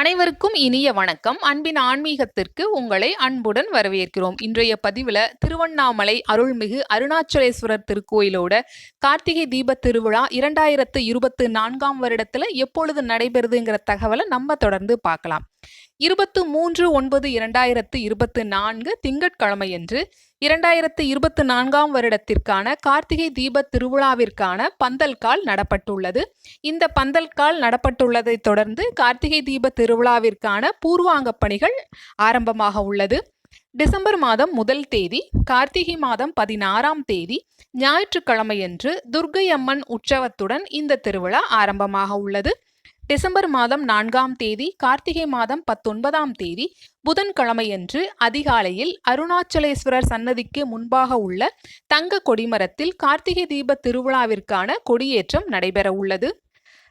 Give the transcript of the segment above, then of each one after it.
அனைவருக்கும் இனிய வணக்கம். அன்பின் ஆன்மீகத்திற்கு உங்களை அன்புடன் வரவேற்கிறோம். இன்றைய பதிவில் திருவண்ணாமலை அருள்மிகு அருணாச்சலேஸ்வரர் திருக்கோயிலோட கார்த்திகை தீப திருவிழா இரண்டாயிரத்து இருபத்து நான்காம் வருடத்தில் எப்பொழுது நடைபெறுதுங்கிற தகவலை நம்ம தொடர்ந்து பார்க்கலாம். இருபத்து மூன்று ஒன்பது இரண்டாயிரத்து இருபத்து நான்கு திங்கட்கிழமையன்று இரண்டாயிரத்து இருபத்து நான்காம் வருடத்திற்கான கார்த்திகை தீப திருவிழாவிற்கான பந்தல் கால் நடப்பட்டுள்ளது. இந்த பந்தல் கால் நடப்பட்டுள்ளதை தொடர்ந்து கார்த்திகை தீப திருவிழாவிற்கான பூர்வாங்க பணிகள் ஆரம்பமாக உள்ளது. டிசம்பர் மாதம் முதல் தேதி கார்த்திகை மாதம் பதினாறாம் தேதி ஞாயிற்றுக்கிழமையன்று துர்க்கை அம்மன் உற்சவத்துடன் இந்த திருவிழா ஆரம்பமாக உள்ளது. டிசம்பர் மாதம் நான்காம் தேதி கார்த்திகை மாதம் பத்தொன்பதாம் தேதி புதன்கிழமையன்று அதிகாலையில் அருணாச்சலேஸ்வரர் சன்னதிக்கு முன்பாக உள்ள தங்க கொடிமரத்தில் கார்த்திகை தீப திருவிழாவிற்கான கொடியேற்றம் நடைபெற உள்ளது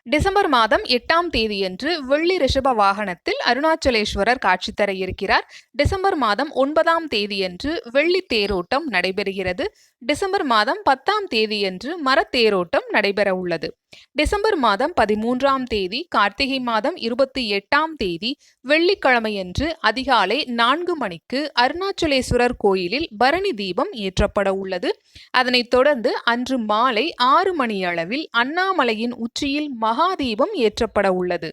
டிசம்பர் மாதம் எட்டாம் தேதியன்று வெள்ளி ரிஷப வாகனத்தில் அருணாச்சலேஸ்வரர் காட்சி தர இருக்கிறார். டிசம்பர் மாதம் ஒன்பதாம் தேதியன்று வெள்ளி தேரோட்டம் நடைபெறுகிறது. டிசம்பர் மாதம் பத்தாம் தேதியன்று மரத்தேரோட்டம் நடைபெற உள்ளது டிசம்பர் மாதம் பதிமூன்றாம் தேதி கார்த்திகை மாதம் இருபத்தி எட்டாம் தேதி வெள்ளிக்கிழமையன்று அதிகாலை நான்கு மணிக்கு அருணாச்சலேஸ்வரர் கோயிலில் பரணி தீபம் ஏற்றப்பட உள்ளது. அதனைத் தொடர்ந்து அன்று மாலை ஆறு மணி அளவில் அண்ணாமலையின் உச்சியில் மகாதீபம் ஏற்றப்பட உள்ளது.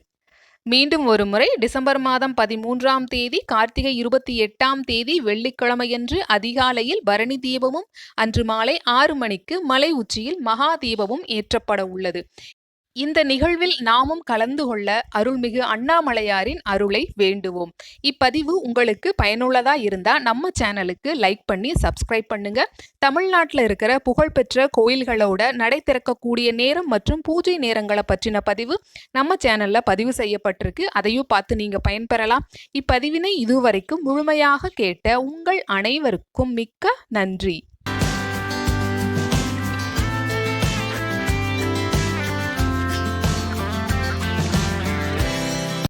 மீண்டும் ஒருமுறை டிசம்பர் மாதம் பதிமூன்றாம் தேதி கார்த்திகை இருபத்தி எட்டாம் தேதி வெள்ளிக்கிழமையன்று அதிகாலையில் பரணி தீபமும் அன்று மாலை ஆறு மணிக்கு மலை உச்சியில் மகா தீபமும் ஏற்றப்பட உள்ளது. இந்த நிகழ்வில் நாமும் கலந்து கொள்ள அருள்மிகு அண்ணாமலையாரின் அருளை வேண்டுவோம். இப்பதிவு உங்களுக்கு பயனுள்ளதா இருந்தா நம்ம சேனலுக்கு லைக் பண்ணி சப்ஸ்கிரைப் பண்ணுங்க. தமிழ்நாட்டில் இருக்கிற புகழ்பெற்ற கோயில்களோட நடை திறக்கக்கூடிய நேரம் மற்றும் பூஜை நேரங்களை பற்றின பதிவு நம்ம சேனல்ல பதிவு செய்யப்பட்டிருக்கு. அதையும் பார்த்து நீங்க பயன்பெறலாம். இப்பதிவினை இதுவரைக்கும் முழுமையாக கேட்ட உங்கள் அனைவருக்கும் மிக்க நன்றி.